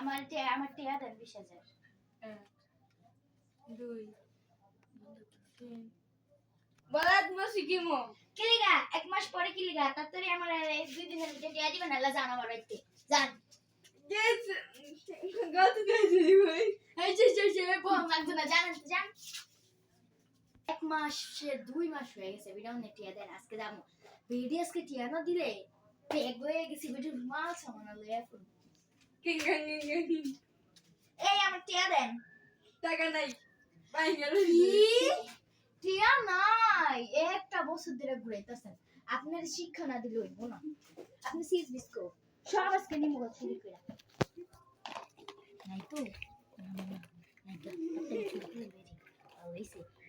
আমার টে- আমার টিয়া দেন বিশ হাজার। এক দুই তিন। বলাত মাসি কিমো কিলিগা এক মাস পরে কিলিগা তাড়াতাড়ি আমার এই দুই দিনের ভিতরে টিয়া দিবেন আল্লাহ জান বাড়িতে। যান গেছ গত গেছি ভাই। এই যে যে যে বল। লাগবে না জানেন জান। এক মাস সে দুই মাস হয়ে গেছে ভিডিও নে টিয়া দেন আজকে যাব। ভিডিও আজকে টিয়া না দিলে পেগ হয়ে গেছি ভিডিও মাল সামানা লইয়া ফুল এই আমার টিয়া দেন টাকা নাই টিয়া নাই একটা বছর ধরে ঘুরাইতেছেন। আপনার শিক্ষা না দিলে হইব না। আপনি সিজ বিস্কো সব আজকে নিমো চুরি করে নাই তো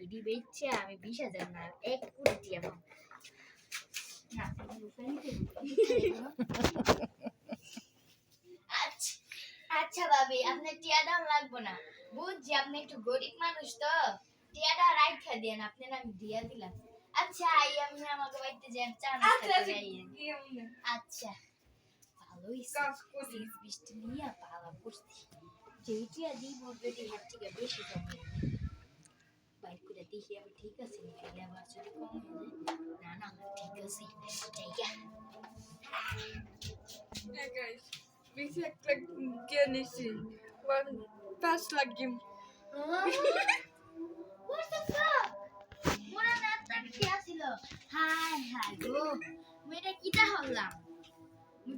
ইডি বেচছে আমি বিশ হাজার না এক কোটি টিয়া পাবো। না আচ্ছা আচ্ছা ভাবি আপনার টিয়া দাম লাগবে না। বুঝছি আপনি একটু গরিব মানুষ তো। টিয়াটা রাইখা দেন আপনার আমি দিয়া দিলাম। আচ্ছা আই আমি আমাকে বাড়িতে যাই চা আচ্ছা নাস্তা আচ্ছা আইয়েন। আচ্ছা ভালোই কাজ বৃষ্টি নিয়ে পালা করছি যেই টিয়া বেটি হাত থেকে বেশি কমে বাইক করে দেখি আবার ঠিক আছে নি আবার যদি কম হয়ে যায় না না ঠিক আছে। হাই গো মেয়েটা কিটা হলাম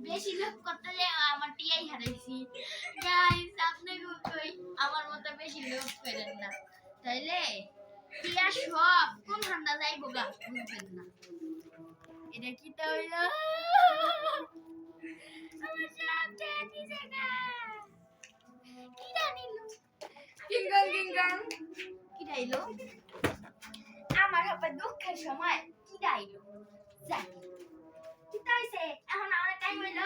বেশি লোক করতে যে আমার টিয়াই হারাইছি গাইস আপনি কই আমার মতো বেশি লোক করেন না তাইলে টিয়া সব কোন ঠান্ডা যাইব গা বুঝবেন না এটা কিটা হইল আমার হবে দুঃখের সময় কি ডাইলো যাই কি তাইছে এখন আমার টাইম হইল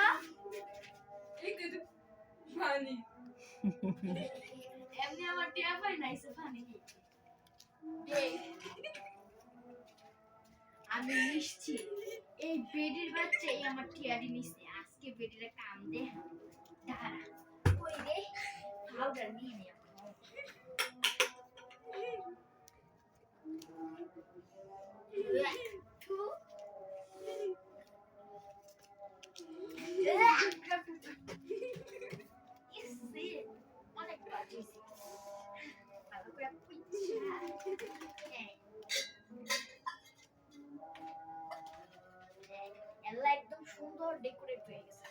পানি এমনি আমার টিয়া পাই নাইছে পানি আমি নিশ্চিত এই বেডির বাচ্চাই আমার টিয়ারি নিচ্ছে আজকে বেডির একটা আম দে। দাঁড়া। ওই রে? পাউডার নিয়ে নে Two. সুন্দর ডেকোরেট হয়ে গেছে.